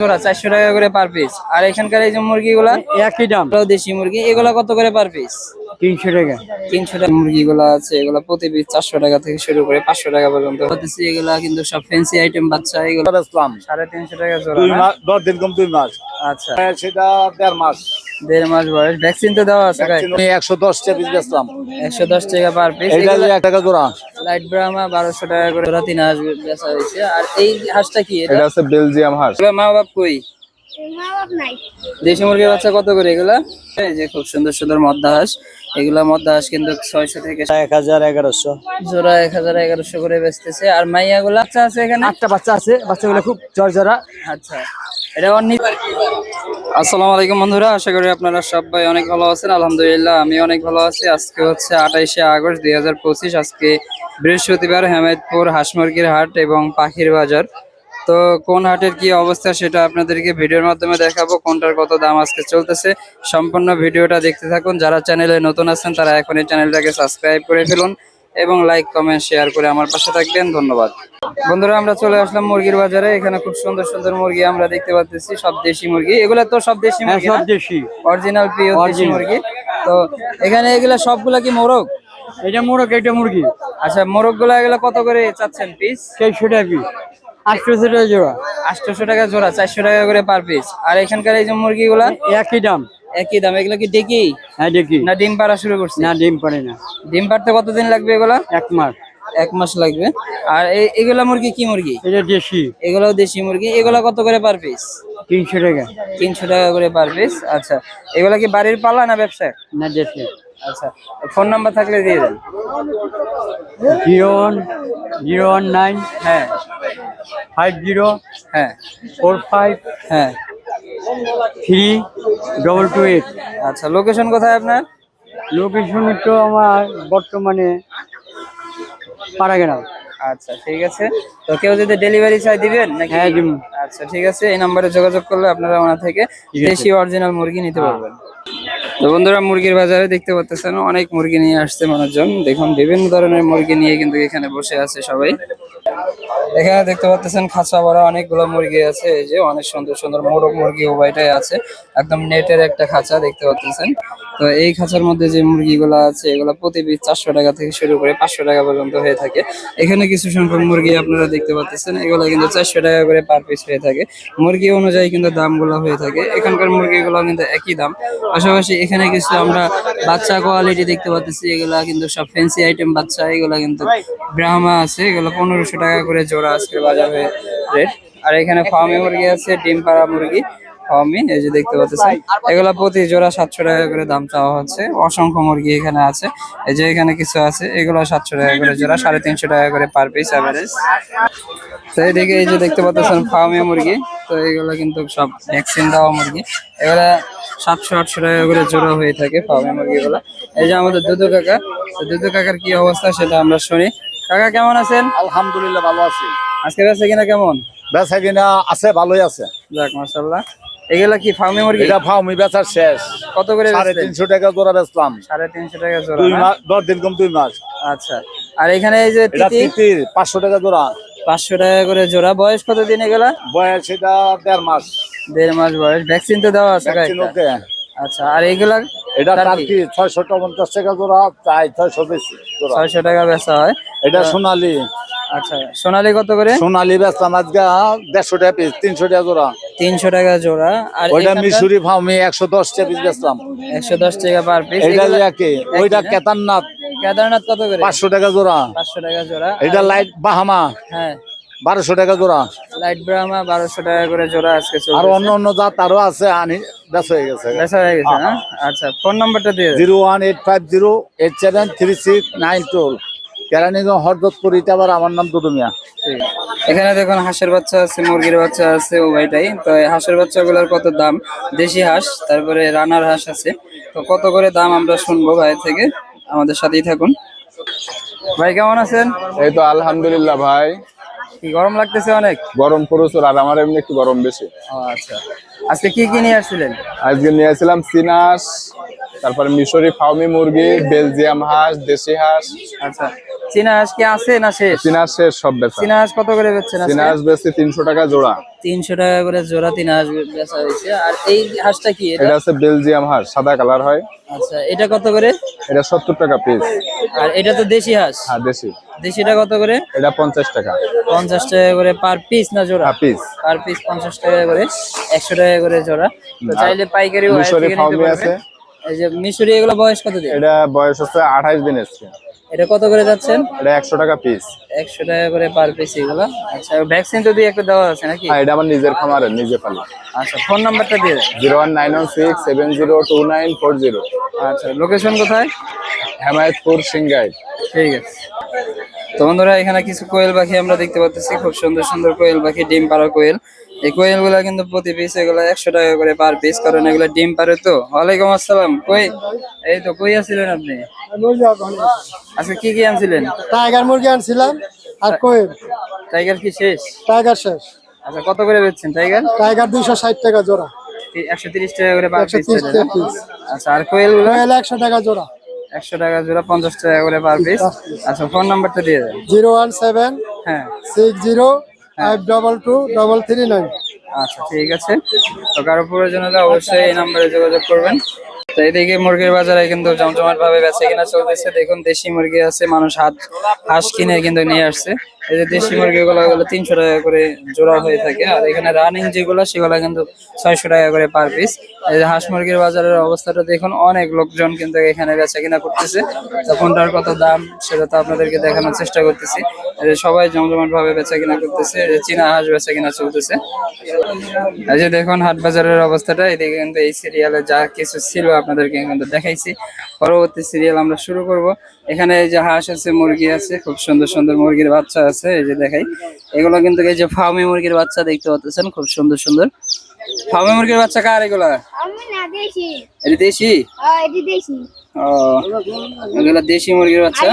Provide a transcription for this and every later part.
জোড়া চারশো টাকা করে পার পিস আর এখানকার এই যে মুরগিগুলা একই দাম। দেশি মুরগি এগুলা কত করে পার পিস তিনশো টাকা। তিনশো টাকা। মুরগিগুলো আছে এগুলো প্রতি পিস চারশো টাকা থেকে শুরু করে পাঁচশো টাকা পর্যন্ত। হতেছে এগুলা কিন্তু সব ফ্যান্সি আইটেম বাচ্চা এগুলো বেচলাম সাড়ে তিনশো টাকা জোড়া দশ দিন কম দুই মাস। আচ্ছা। সেটা দেড় মাস। দেড় মাস বয়স। ভ্যাকসিন তো দেওয়া আছে একশো দশ টাকা পিস বেচলাম। একশো দশ টাকা পার পিস এক টাকা জোড়া। লাইট ব্রাহ্মা বারোশো টাকা করে জোড়া তিন হাঁস বেচা হয়েছে। আর এই হাঁসটা কি? এটা হচ্ছে বেলজিয়াম হাঁস। মা বাপ কই? দেশি মুরগির বাচ্চা কত করে এগুলা? এই যে খুব সুন্দর সুন্দর মদ্দা হাঁস এগুলা মদ্দা হাঁস কিন্তু ছয়শো থেকে এক হাজার এগারোশো। জোড়া এক হাজার এগারোশো করে বেচতেছে। আর মাইয়া গুলা বাচ্চা আছে এখানে? আটটা বাচ্চা আছে। বাচ্চাগুলো খুব জর্জরা। আচ্ছা। এটা অন্য আসসালামু আলাইকুম বন্ধুরা। আশা করি আপনারা সবাই অনেক ভালো আছেন। আলহামদুলিল্লাহ আমি অনেক ভালো আছি। আজকে হচ্ছে আঠাইশে আগস্ট দুই হাজার পঁচিশ। আজকে বৃহস্পতিবার হেমেদপুর হাঁস মুরগির হাট এবং পাখির বাজার। তো কোন হাটের কি অবস্থা সেটা আপনাদেরকে ভিডিওর মাধ্যমে দেখাবো কোনটার কত দাম আজকে চলতেছে। সম্পূর্ণ ভিডিওটা দেখতে থাকুন যারা চ্যানেলে নতুন আছেন তারা এখন এই চ্যানেলটাকে সাবস্ক্রাইব করে ফেলুন এবং লাইক কমেন্ট শেয়ার করে আমার পাশে থাকবেন ধন্যবাদ। বন্ধুরা আমরা চলে আসলাম মুরগির বাজারে এখানে খুব সুন্দর সুন্দর মুরগি আমরা দেখতে পাচ্ছি সব দেশি মুরগি। এগুলো তো সব দেশি হ্যাঁ মুরগি সব দেশি। অরিজিনাল প্রিয় দেশি মুরগি। তো এখানে এগুলা সবগুলা কি মোরগ? এটা মোরগ এটা মুরগি। আচ্ছা মোরগগুলা এগুলা কত করে চাচ্ছেন পিস চারশো টাকা পিস আটশোশো টাকা জোড়া। আটশোশো টাকা জোড়া চারশো টাকা করে পার পিস আর এখানকার এই যে মুরগিগুলা? একই দাম। একই দাম। এগুলো কি ডেকি? হ্যাঁ দেখি না ডিম পাড়া শুরু করছে? না ডিম পারে না। ডিম পাড়তে কতদিন লাগবে এগুলা? এক মাস। এক মাস লাগবে। আর এগুলা মুরগি কি মুরগি? এটা দেশি। এগুলাও দেশি মুরগি। এগুলা কত করে পার পিস তিনশো টাকা। তিনশো টাকা করে পার পিস আচ্ছা। এগুলা কি বাড়ির পালা না ব্যবসা না দেশি। আচ্ছা। ফোন নাম্বার থাকলে দিয়ে দেন। Zero one zero one nine হ্যাঁ। ফাইভ জিরো হ্যাঁ ফোর ফাইভ হ্যাঁ থ্রি ডবল টু এইট। আচ্ছা লোকেশন কোথায় আপনার? লোকেশন তো আমার বর্তমানে পাড়াগেরাম আচ্ছা ঠিক আছে। তো কেউ যদি ডেলিভারি চাই দিবেন নাকি? হ্যাঁ। আচ্ছা ঠিক আছে। এই নাম্বারে যোগাযোগ করলে আপনারা ওনা থেকে দেশি অরিজিনাল মুরগি নিতে পারবেন। তো বন্ধুরা মুরগির বাজারে দেখতে পাচ্ছেন অনেক মুরগি নিয়ে আসছে মানুষজন। দেখুন বিভিন্ন ধরনের মুরগি নিয়ে কিন্তু এখানে বসে আছে সবাই। এখানে দেখতে পাচ্ছেন খাঁচা ভরা অনেকগুলো মুরগি আছে, এই যে অনেক সুন্দর সুন্দর মোরগ মুরগি উভয়টাই আছে, একদম নেটের একটা খাঁচা দেখতে পাচ্ছেন। তো এই খাঁচার মধ্যে যে মুরগিগুলো আছে, এগুলো প্রতি পিস চারশো টাকা থেকে শুরু করে পাঁচশো টাকা পর্যন্ত হয়ে থাকে। এখানে কিছু সংখ্যক মুরগি আপনারা দেখতে পাচ্ছেন, এগুলো কিন্তু চারশো টাকা করে পার পিস হয়ে থাকে। মুরগি অনুযায়ী কিন্তু দামগুলো হয়ে থাকে। এখানকার মুরগিগুলো কিন্তু একই দাম। পাশাপাশি এখানে কিছু আমরা বাচ্চা কোয়ালিটি দেখতে পাচ্ছি, এগুলা কিন্তু সব ফ্যান্সি আইটেম বাচ্চা, এগুলা কিন্তু ব্রাহ্মা আছে, এগুলো পনেরোশো টাকা করে জোড়া আজকে বাজার রেট। আর এখানে ফার্মি মুরগি আছে, ডিম পাড়া মুরগি ফার্মি এই যে দেখতে পাচ্ছেন। এগুলা প্রতি জোড়া সাতশো টাকা করে দাম চাওয়া হচ্ছে। অসংখ্য মুরগি এখানে আছে। এই যে এখানে কিছু আছে, এগুলো সাতশো টাকা করে জোড়া, সাড়ে তিনশো টাকা করে পার পিস অ্যাভারেজ তো এইদিকে এই যে দেখতে পাচ্ছেন ফার্মি মুরগি, তো এগুলো কিন্তু সব ভ্যাকসিন দেওয়া মুরগি। এগুলা সাতশো, আটশো টাকা করে জোড়া হয়ে থাকে ফার্মি মুরগিগুলো। এই যে আমাদের দুদু কাকা দুদু কাকার কি অবস্থা সেটা আমরা শুনি। কাকা কেমন আছেন? আলহামদুলিল্লাহ ভালো আছি। আজকে বেচা কিনা কেমন? বেচা কিনা আছে ভালোই আছে। যাক এগুলা কি ফার্মি মুরগি? এটা ফাউমি বেচার শেষ। কত করে সাড়ে তিনশো টাকা জোড়া বেচলাম। সাড়ে তিনশো টাকা জোড়া দুই মাস দশ দিন কম দুই মাস। আচ্ছা। আর এখানে এই যে তিতির পাঁচশো টাকা জোড়া। পাঁচশো টাকা করে জোড়া। বয়স কত দিন এগুলা? বয়স এটা দেড় মাস। দেড় মাস বয়স। ভ্যাকসিন তো দেওয়া আছে আচ্ছা আর এইগুলা এটা টার্কি? টার্কি ছয়শো পঞ্চাশ টাকা জোড়া? চাই ছয়শো বেশি জোড়া। ছয়শো টাকা বেচা হয়। এটা সোনালি। আচ্ছা সোনালী কত করে? সোনালি বেচলাম আজকে দেড়শো টাকা পিস তিনশো টাকা জোড়া। তিনশো টাকা জোড়া। আর ওইটা মিশুরি ফার্মি একশো দশ টাকা পিস বেচলাম। একশো দশ টাকা পার পিস এটা একই ওইটা কেদারনাথ। কেদারনাথ কত করে? পাঁচশো টাকা জোড়া। পাঁচশো টাকা জোড়া। এটা লাইট বাহামা হ্যাঁ। বারোশো টাকা জোড়া। লাইট ব্রাহ্মা বারোশো টাকা করে জোড়া আজকে আর অন্য অন্য জাত আরও আছে আনি হয়ে গেছে বেচা হয়ে গেছে না আচ্ছা ফোন নাম্বারটা দিয়ে zero one eight five zero eight seven three six nine two Keraniganj আমার নাম দুদুমিয়া। এখানে দেখুন হাঁসের বাচ্চা আছে মুরগির বাচ্চা আছে উভয়টাই তো হাঁসের বাচ্চাগুলোর কত দাম? দেশি হাঁস তারপরে রানার হাঁস আছে। তো কত করে দাম আমরা শুনব ভাই থেকে? আমাদের সাথেই থাকুন। ভাই কেমন আছেন? এই তো আলহামদুলিল্লাহ ভাই। কি গরম লাগতেছে অনেক? গরম প্রচুর আর আমার এমনি একটু গরম বেশি। আচ্ছা। আজকে কি কি নিয়ে আসছিলেন? আজকে নিয়ে আসছিলাম চিনাস তারপরে মিশরি ফাউমি মুরগি বেলজিয়াম হাঁস দেশি হাঁস। আচ্ছা চীনা হাঁস কি আছে না শেষ? চীনা শেষ সব বেচা। চীনা হাঁস কত করে বেচছেন চীনা হাঁস বেচছি তিনশো টাকা জোড়া। তিনশো টাকা করে জোড়া তিন হাঁস বেচা হয়েছে। আর এই হাঁসটা কি এটা? হচ্ছে বেলজিয়াম হাঁস সাদা কালার হয়। আচ্ছা এটা কত করে? এটা সত্তর টাকা পিস আর এটা তো দেশি হাঁস? হ্যাঁ দেশি। দেশিটা কত করে? এটা পঞ্চাশ টাকা। পঞ্চাশ টাকা করে পার পিস না জোড়া? পিস পার পিস পঞ্চাশ টাকা করে একশো টাকা করে জোড়া। তো চাইলে পাইকারি মিশরি আছে। এই যে মিশরি এগুলো বয়স কত দিন? এটা বয়স হচ্ছে আঠাইশ দিন এসছে। এটা কত করে যাচ্ছেন? এটা একশো টাকা পিস একশো টাকা করে পার পিস এগুলো। আচ্ছা ভ্যাকসিন তো দিয়ে একটা দেওয়া আছে নাকি? হ্যাঁ এটা আমার নিজের খামারের নিজে পালি। আচ্ছা ফোন নাম্বারটা দিয়ে দেন। Zero one nine one six seven zero two nine four zero. আচ্ছা লোকেশন কোথায়? হেমায়তপুর সিংগাই ঠিক আছে। তো বন্ধুরা এখানে কিছু কোয়েল পাখি আমরা দেখতে পাচ্ছি খুব সুন্দর সুন্দর কোয়েল পাখি ডিম পাড়া কোয়েল। এই কোয়েলগুলা কিন্তু প্রতি পিস এগুলো একশো টাকা করে পার পিস কারণ এগুলো ডিম পারে তো। ওয়ালাইকুম আসসালাম কই? এই তো কই আছিলেন আপনি? আচ্ছা কি কি আনছিলেন? টাইগার মুরগি আনছিলাম আর কোয়েল। টাইগার কি শেষ? টাইগার শেষ। আচ্ছা কত করে বেচছেন টাইগার? টাইগার দুইশো ষাট টাকা জোড়া। একশো তিরিশ টাকা করে পার পিস আচ্ছা আর কোয়েলগুলো কোয়েল একশো টাকা জোড়া। একশো টাকা জোড়া পঞ্চাশ টাকা করে পার পিস আচ্ছা ফোন নাম্বারটা দিয়ে দেন। জিরো ওয়ান সেভেন হ্যাঁ। Six zero five double two double three nine. আচ্ছা ঠিক আছে। তো কারও প্রয়োজন হলে অবশ্যই এই নাম্বারে যোগাযোগ করবেন। তো এদিকে মুরগির বাজারে কিন্তু জমজমাট ভাবে বেচা কিনা চলতেছে। দেখুন দেশি মুরগি আছে মানুষ হাত হাঁস কিনে কিন্তু নিয়ে আসছে। এই যে দেশি মুরগিগুলো গুলো তিনশো টাকা করে জোড়া হয়ে থাকে। আর এখানে রানিং যেগুলো, সেগুলো কিন্তু ছয়শো টাকা করে পার পিস এই হাঁস মুরগির বাজারের অবস্থাটা দেখুন, অনেক লোকজন কিন্তু এখানে বেচা কিনা করতেছে। তো কোনটার কত দাম, সেটা তো আপনাদেরকে দেখানোর চেষ্টা করতেছি। সবাই জমজমাট ভাবে বেচা কিনা করতেছে চীনা হাঁস বেচা কিনা চলতেছে। এই যে দেখুন, হাট বাজারের অবস্থাটা, এদিকে কিন্তু এই সিরিয়ালে যা কিছু ছিল আপনাদেরকে কিন্তু দেখাইছি। পরবর্তী সিরিয়াল আমরা শুরু করব। এখানে এই যে হাঁস আছে, মুরগি আছে, খুব সুন্দর সুন্দর মুরগির বাচ্চা আছে। এই যে দেখাই। এগুলো কিন্তু এই যে ফার্মি মুরগির বাচ্চা দেখতে পাচ্ছেন খুব সুন্দর সুন্দর। ফার্মি মুরগির বাচ্চা কার এগুলা? আমি না দেশি। এটা দেশি? হ্যাঁ ও এগুলো দেশি মুরগির বাচ্চা?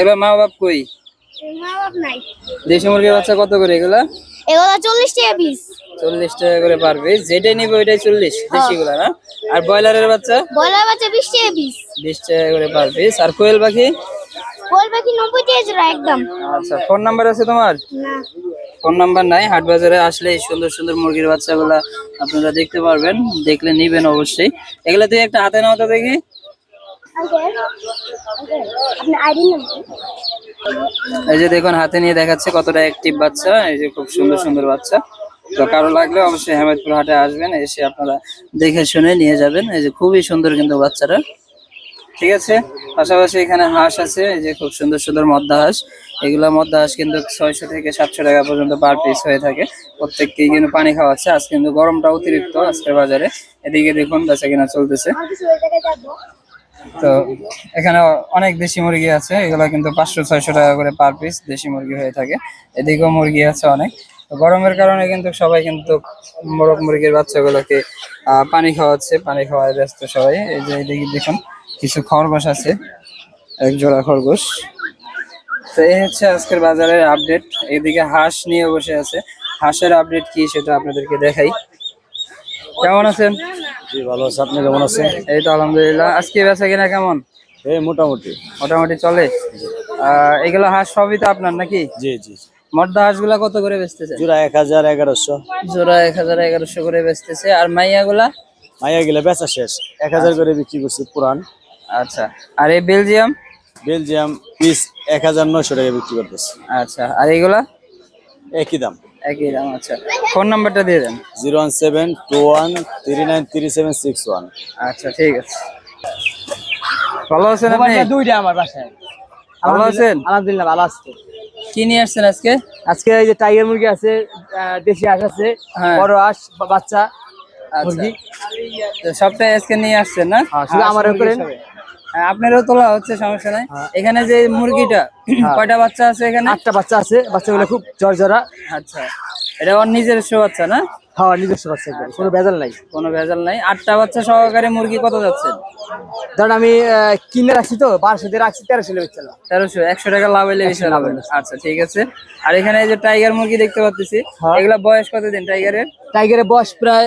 এবার মা বাপ কই? মা বাপ নাই। দেশি মুরগির বাচ্চা কত করে এগুলা? এগুলো চল্লিশ টাকা পিস চল্লিশ টাকা করে পারবে যেটাই নিবে ওইটাই চল্লিশ দেশি গুলা না? আর ব্রয়লারের বাচ্চা? বলার বাচ্চা বিশ টাকা পিস বিশ টাকা করে পার পিস আর কোয়েল পাখি? বলবে কি নব্বই জোড়া একদম। আচ্ছা ফোন নাম্বার আছে তোমার? না। ফোন নাম্বার নাই হাট বাজারে আসলে এই সুন্দর সুন্দর মুরগির বাচ্চাগুলা আপনারা দেখতে পারবেন দেখলে নিবেন অবশ্যই। এগুলা তুই একটা হাতে নাও তো দেখি। এই যে দেখুন হাতে নিয়ে দেখাচ্ছে কতটা অ্যাক্টিভ বাচ্চা এই যে খুব সুন্দর সুন্দর বাচ্চা। তো কারও লাগলে অবশ্যই হেমায়তপুর হাটে আসবেন এসে আপনারা দেখে শুনে নিয়ে যাবেন। এই যে খুবই সুন্দর কিন্তু বাচ্চারা ঠিক আছে? পাশাপাশি এখানে হাঁস আছে, এই যে খুব সুন্দর সুন্দর মদ্দা হাঁস। এগুলা মদ্দা হাঁস কিন্তু ছয়শো থেকে সাতশো টাকা পর্যন্ত পার পিস হয়ে থাকে। প্রত্যেককেই কিন্তু পানি খাওয়াচ্ছে আজ কিন্তু গরমটা অতিরিক্ত আজকের বাজারে। এদিকে দেখুন, বেচা কিনা চলতেছে। তো এখানে অনেক দেশি মুরগি আছে। এগুলো কিন্তু পাঁচশো, ছয়শো টাকা করে পার পিস দেশি মুরগি হয়ে থাকে। এদিকেও মুরগি আছে অনেক। গরমের কারণে কিন্তু সবাই কিন্তু মোরগ মুরগির বাচ্চাগুলোকে পানি খাওয়াচ্ছে। পানি খাওয়ায় ব্যস্ত সবাই। এই যে এদিকে দেখুন কিছু খরগোশ আছে এক জোড়া খরগোশ। তো এই হচ্ছে আজকের বাজারের আপডেট এদিকে হাঁস নিয়ে বসে আছে। হাঁসের আপডেট কি সেটা আপনাদেরকে দেখাই। কেমন আছেন? ভালো আছে। আপনি কেমন আছেন? এই তো আলহামদুলিল্লাহ। আজকে বেচা কিনা কেমন? এই মোটামুটি। মোটামুটি চলে? আহ, এগুলো হাঁস সবই তো আপনার নাকি? জি জি মর্দা হাঁসগুলা কত করে বেচতেছে? জোড়া এক হাজার এগারোশো। জোড়া এক হাজার এগারোশো করে বেচতেছে। আর মাইয়া গুলা মাইয়া গেলে বেচা শেষ। এক হাজার করে বিক্রি করছি পুরান। আচ্ছা আর এই বেলজিয়াম? বেলজিয়াম পিস এক হাজার নয়শো টাকা বিক্রি করতেছি। আচ্ছা আর এইগুলা একই দাম। একই দাম আচ্ছা। ফোন নাম্বারটা দিয়ে দেন। Zero one seven two one three nine three seven six one. আচ্ছা ঠিক আছে। ভালো আছেন আপনি? দুইটা আমার বাসায়। ভালো আছেন? আলহামদুলিল্লাহ ভালো আছে। কি নিয়ে আসছেন আজকে? আজকে এই যে টাইগার মুরগি আছে আহ, দেশি হাঁস আছে হ্যাঁ। বড় হাঁস বাচ্চা আচ্ছা। মুরগি। সবটাই আজকে নিয়ে আসছেন না? হ্যাঁ, শুধু আমার করেন। হ্যাঁ, আপনারও তোলা হচ্ছে সমস্যা নাই। এখানে যে মুরগিটা কয়টা বাচ্চা আছে এখানে? আটটা বাচ্চা আছে বাচ্চাগুলো খুব জ্বরা আচ্ছা এটা ওর নিজস্ব বাচ্চা না? নিজস্ব বাচ্চা কোনো ভেজাল নাই। কোনো ভেজাল নাই। আটটা বাচ্চা সহকারে মুরগি কত ধরেন আমি কিনে রাখছি তো বারোশো দিয়ে রাখছি তেরোশো চলো। তেরোশো একশো টাকা লাভ বেশি লাভ আচ্ছা ঠিক আছে। আর এখানে এই যে টাইগার মুরগি দেখতে পাচ্ছি হ্যাঁ। এগুলা বয়স কতদিন টাইগারের? টাইগারের বয়স প্রায়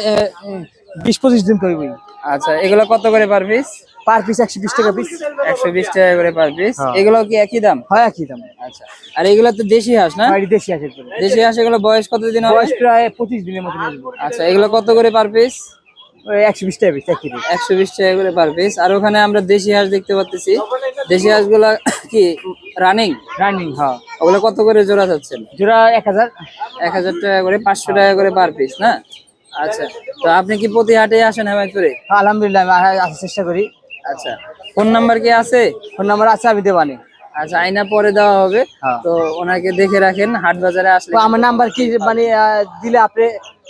বিশ পঁচিশ দিন করবি আচ্ছা এগুলা কত করে পার পিস? পার পিস একশো বিশ টাকা পিস একশো বিশ টাকা করে পার পিস হ্যাঁ। এগুলো কি একই দাম? হয় একই দাম। আচ্ছা। আর এগুলো তো দেশি হাঁস না? বাড়ি দেশি আছে দেশি হাঁস এগুলো বয়স কতদিন হবে? বয়স প্রায় পঁচিশ দিনের মতো আচ্ছা এগুলো কত করে পার পিস একশো বিশ টাকা পিস একই একশো বিশ টাকা করে পার পিস আর ওখানে আমরা দেশি হাঁস দেখতে পাচ্ছি দেশি হাঁসগুলা কি রানিং রানিং হ্যাঁ। ওগুলো কত করে জোড়া যাচ্ছেন জোড়া এক হাজার। এক হাজার টাকা করে পাঁচশো টাকা করে পার পিস না? আচ্ছা। তো আপনি কি প্রতি হাটে আসেন হেমায়তপুরে? হ্যাঁ, আলহামদুলিল্লাহ আমি আসার চেষ্টা করি। আচ্ছা। ফোন নাম্বার কি আছে? ফোন নাম্বার আছে আমি দেবানি। আচ্ছা আইনা পরে দেওয়া হবে। হ্যাঁ। তো ওনাকে দেখে রাখেন হাট বাজারে আসলে আমার নাম্বার কি মানে দিলে আপনি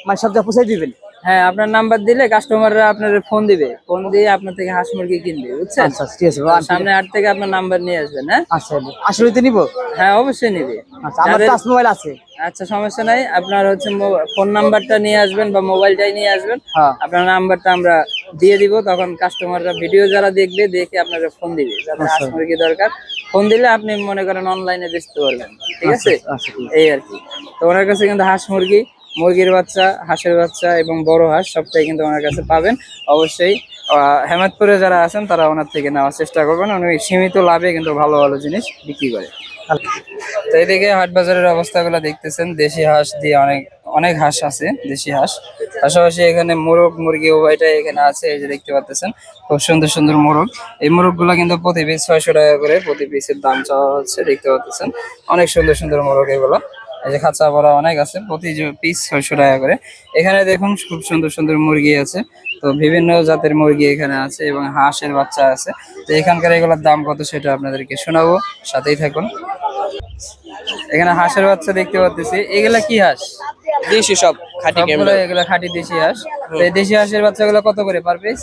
মানে সব জায়গায় পৌঁছে দিবেন? হ্যাঁ আপনার নাম্বার দিলে কাস্টমাররা আপনার ফোন দিবে। ফোন দিয়ে আপনার থেকে হাঁস মুরগি কিনবে বুঝছেন? আচ্ছা ঠিক আছে সামনে হাট থেকে আপনার নাম্বার নিয়ে আসবেন হ্যাঁ? আচ্ছা আসলে তো নিবো? হ্যাঁ অবশ্যই নিবে। আচ্ছা আমার টাচ মোবাইল আছে। আচ্ছা সমস্যা নাই। আপনার হচ্ছে ফোন নাম্বারটা নিয়ে আসবেন বা মোবাইলটাই নিয়ে আসবেন। হ্যাঁ। আপনার নাম্বারটা আমরা দিয়ে দিব তখন কাস্টমাররা ভিডিও যারা দেখবে দেখে আপনাকে ফোন দিবে যাদের হাঁস মুরগি দরকার? ফোন দিলে আপনি মনে করেন অনলাইনে বেচতে পারবেন ঠিক আছে? আচ্ছা এই আর কি। তো ওনার কাছে কিন্তু হাঁস মুরগি মুরগির বাচ্চা হাঁসের বাচ্চা এবং বড় হাঁস সবটাই কিন্তু ওনার কাছে পাবেন। অবশ্যই হেমাদপুরে যারা আছেন তারা ওনার থেকে নেওয়ার চেষ্টা করবেন। উনি সীমিত লাভে কিন্তু ভালো ভালো জিনিস বিক্রি করে। তো এদিকে হাট বাজারের অবস্থাগুলো দেখতেছেন। দেশি হাঁস দিয়ে অনেক অনেক হাঁস আছে দেশি হাঁস। পাশাপাশি এখানে মোরগ মুরগি উভয়টাই এখানে আছে, এই যে দেখতে পাচ্ছেন খুব সুন্দর সুন্দর মোরগ। এই মোরগগুলা কিন্তু প্রতি পিস ছয়শো টাকা করে প্রতি পিসের দাম চাওয়া হচ্ছে, দেখতে পাচ্ছেন অনেক সুন্দর সুন্দর মোরগ এগুলো। এই যে খাঁচা ভরা অনেক আছে, প্রতি পিস ছয়শো টাকা করে। এখানে দেখুন খুব সুন্দর সুন্দর মুরগি আছে। তো বিভিন্ন জাতের মুরগি এখানে আছে এবং হাঁসের বাচ্চা আছে। তো এখানকার এগুলোর দাম কত সেটা আপনাদেরকে শোনাবো। সাথেই থাকুন। এখানে হাঁসের বাচ্চা দেখতে পাচ্ছি এগুলা কি হাঁস? দেশি সব খাঁটি ক্যামেরা এগুলা খাঁটি দেশি হাঁস। এই দেশি হাঁসের বাচ্চাগুলো কত করে পার পিস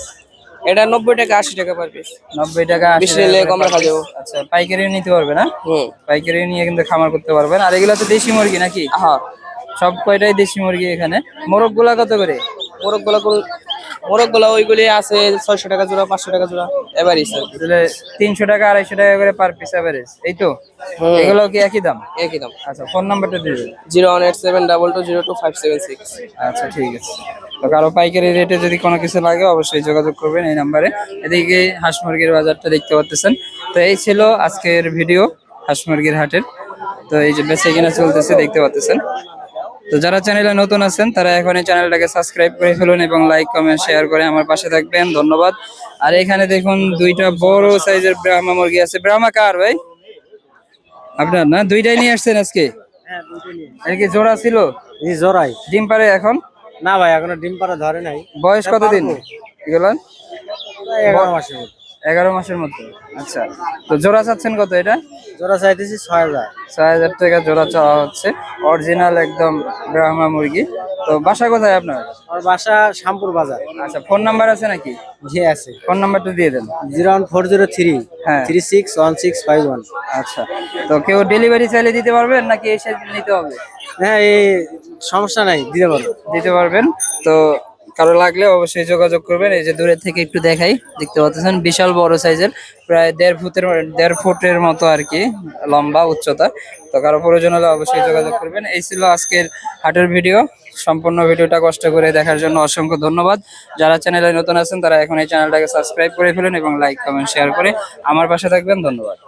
এটা নব্বই টাকা আশি টাকা পার পিস নব্বই টাকা আশি বেশি টাকা নিলে কম রাখা। যাবে। আচ্ছা পাইকারি নিতে পারবে না? হুম। পাইকারি নিয়ে কিন্তু খামার করতে পারবেন। আর এগুলা তো দেশি মুরগি নাকি? হ্যাঁ। সব কয়টাই দেশি মুরগি এখানে? মোরগগুলা কত করে? মোরগগুলা মোরগগুলা ওইগুলি আছে ছয়শো টাকা জোড়া পাঁচশো টাকা জোড়া তাহলে তিনশো টাকা আড়াইশো টাকা করে পার পিস অ্যাভারেজ এই তো? এগুলো কি একই দাম? একই দাম। আচ্ছা ফোন নাম্বারটা দিয়ে দেবেন zero one eight seven double two zero two five seven six. আচ্ছা ঠিক আছে। তো কারও পাইকারি রেটে যদি কোনো কিছু লাগে অবশ্যই যোগাযোগ করবেন এই নাম্বারে এদিকে হাঁস মুরগির বাজারটা দেখতে পাচ্ছেন তো এই ছিল আজকের ভিডিও হাঁস মুরগির হাটের। তো এই যে বেঁচে কিনা চলতেছে দেখতে পাচ্ছেন তো যারা চ্যানেলে নতুন আছেন তারা এখন এই চ্যানেলটাকে সাবস্ক্রাইব করে ফেলুন এবং লাইক কমেন্ট শেয়ার করে আমার পাশে থাকবেন। ধন্যবাদ। আর এখানে দেখুন দুইটা বড় সাইজের ব্রাহ্মা মুরগি আছে। ব্রাহ্মা কার ভাই? আপনার না? দুইটাই নিয়ে আসছেন আজকে? এর কি জোড়া ছিল? এই জোড়াই। ডিম পারে এখন? না ভাই এখনও ডিম পাড়া ধরে নাই। বয়স কতদিন? এগুলো? এগারো মাসের। এগারো মাসের মতো আচ্ছা তো জোড়া চাচ্ছেন কত এটা? জোড়া চাইতেছি ছয় হাজার। ছয় হাজার টাকা জোড়া চাওয়া হচ্ছে। অরিজিনাল একদম ব্রাহ্মা মুরগি। তো বাসা কোথায় আপনার? আর বাসা শ্যামপুর বাজার। আচ্ছা ফোন নাম্বার আছে নাকি? জি আছে। ফোন নাম্বারটা দিয়ে দেন। Zero one four zero three. হ্যাঁ। Three six one six five one. আচ্ছা তো কেউ ডেলিভারি চাইলে দিতে পারবেন নাকি এসে নিতে হবে? হ্যাঁ এই সমস্যা নাই দিতে পারবেন দিতে পারবেন। তো কারও লাগলে অবশ্যই যোগাযোগ করবেন। এই যে দূরের থেকে একটু দেখাই, দেখতে পাচ্ছেন বিশাল বড় সাইজের, প্রায় দেড় ফুটের দেড় ফুটের মতো আর কি লম্বা, উচ্চতা। তো কারও প্রয়োজন হলে অবশ্যই যোগাযোগ করবেন। এই ছিল আজকের হাটের ভিডিও। সম্পূর্ণ ভিডিওটা কষ্ট করে দেখার জন্য অসংখ্য ধন্যবাদ। যারা চ্যানেলে নতুন আছেন, তারা এখন এই চ্যানেলটাকে সাবস্ক্রাইব করে ফেলুন এবং লাইক কমেন্ট শেয়ার করে আমার পাশে থাকবেন। ধন্যবাদ।